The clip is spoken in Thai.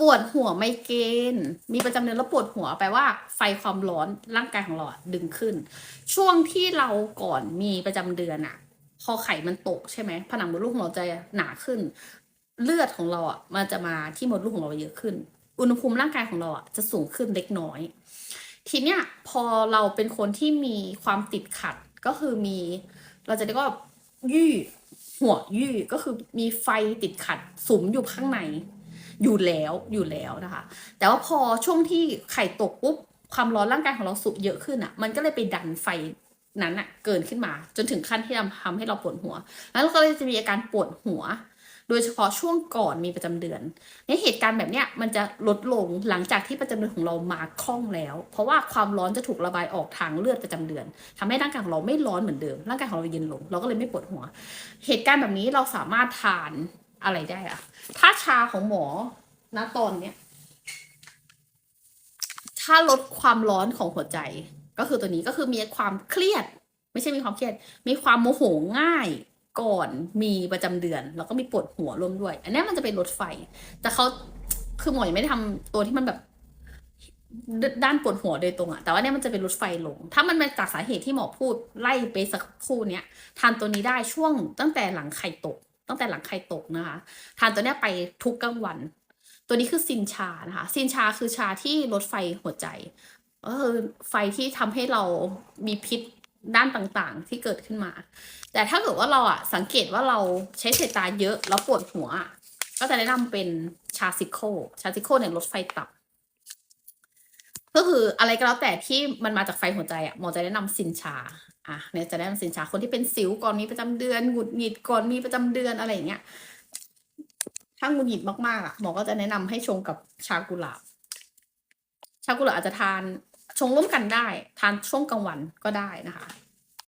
ปวดหัวไมเกรนมีประจำเดือนแล้วปวดหัวแปลว่า ไฟความร้อนร่างกายของเราดึงขึ้น ช่วงที่เราก่อนมีประจำเดือนอะพอไข่มันตกใช่ไหมผนังมดลูกของเราจะหนาขึ้น เลือดของเราอะมันจะมาที่มดลูกของเราเยอะขึ้น อุณหภูมิร่างกายของเราอะจะสูงขึ้นเล็กน้อย ทีเนี้ยพอเราเป็นคนที่มีความติดขัดก็คือมี เราจะเรียกว่ายี่หัวยี่ก็คือมีไฟติดขัดสุมอยู่ข้างใน อยู่แล้วอยู่แล้วนะคะ แต่ว่าพอช่วงที่ไข่ตกปุ๊บความร้อนร่างกายของเราสุเยอะขึ้นอะ มันก็เลยไปดันไฟนั้นอะเกินขึ้นมา จนถึงขั้นที่ทำทำให้เราปวดหัว แล้วเราก็เลยจะมีอาการปวดหัว โดยเฉพาะช่วงก่อนมีประจำเดือนในเหตุการณ์แบบเนี้ยมันจะลดลงหลังจากที่ประจำเดือนของเรามาคล่องแล้ว เพราะว่าความร้อนจะถูกระบายออกทางเลือดประจำเดือนทำให้ร่างกายของเราไม่ร้อนเหมือนเดิมร่างกายของเราเย็นลง เราก็เลยไม่ปวดหัว เหตุการณ์แบบนี้เราสามารถทาน อะไรได้อะถ้าชาของหมอณตอนเนี้ยถ้าลดความร้อนของหัวใจ ก็คือตัวนี้ก็คือมีความเครียด ไม่ใช่มีความเครียด มีความโมโหง่ายก่อนมีประจำเดือน แล้วก็มีปวดหัวร่วมด้วย อันนี้มันจะเป็นลดไฟ แต่เขาคือหมอยังไม่ได้ทำตัวที่มันแบบด้านปวดหัวโดยตรงอะแต่ว่าเนี่ยมันจะเป็นลดไฟลง ถ้ามันมาจากสาเหตุที่หมอพูดไล่ไปสักครู่เนี้ยทานตัวนี้ได้ช่วงตั้งแต่หลังไข่ตก ตั้งแต่หลังไข่ตกนะคะ ทานตัวเนี้ยไปทุกกลางวัน ตัวนี้คือซินชานะคะ ซินชาคือชาที่ลดไฟหัวใจก็คือไฟที่ทำให้เรามีพิษด้านต่างๆ ที่เกิดขึ้นมา แต่ถ้าเกิดว่าเราอะสังเกตว่าเราใช้สายตาเยอะแล้วปวดหัวอะก็จะแนะนำเป็นชาซิโค ชาซิโคเนี่ยลดไฟตับ ก็คืออะไรก็แล้วแต่ที่มันมาจากไฟหัวใจอะหมอจะแนะนำซินชาอะเนี่ยจะแนะนำซินชาคนที่เป็นสิวก่อนมีประจำเดือนหงุดหงิดก่อนมีประจำเดือนอะไรอย่างเงี้ยถ้าหงุดหงิดมากๆอะหมอก็จะแนะนำให้ชงกับชากุหลาบ ชากุหลาบอาจจะทานชงร่วมกันได้ ทานช่วงกลางวันก็ได้นะคะ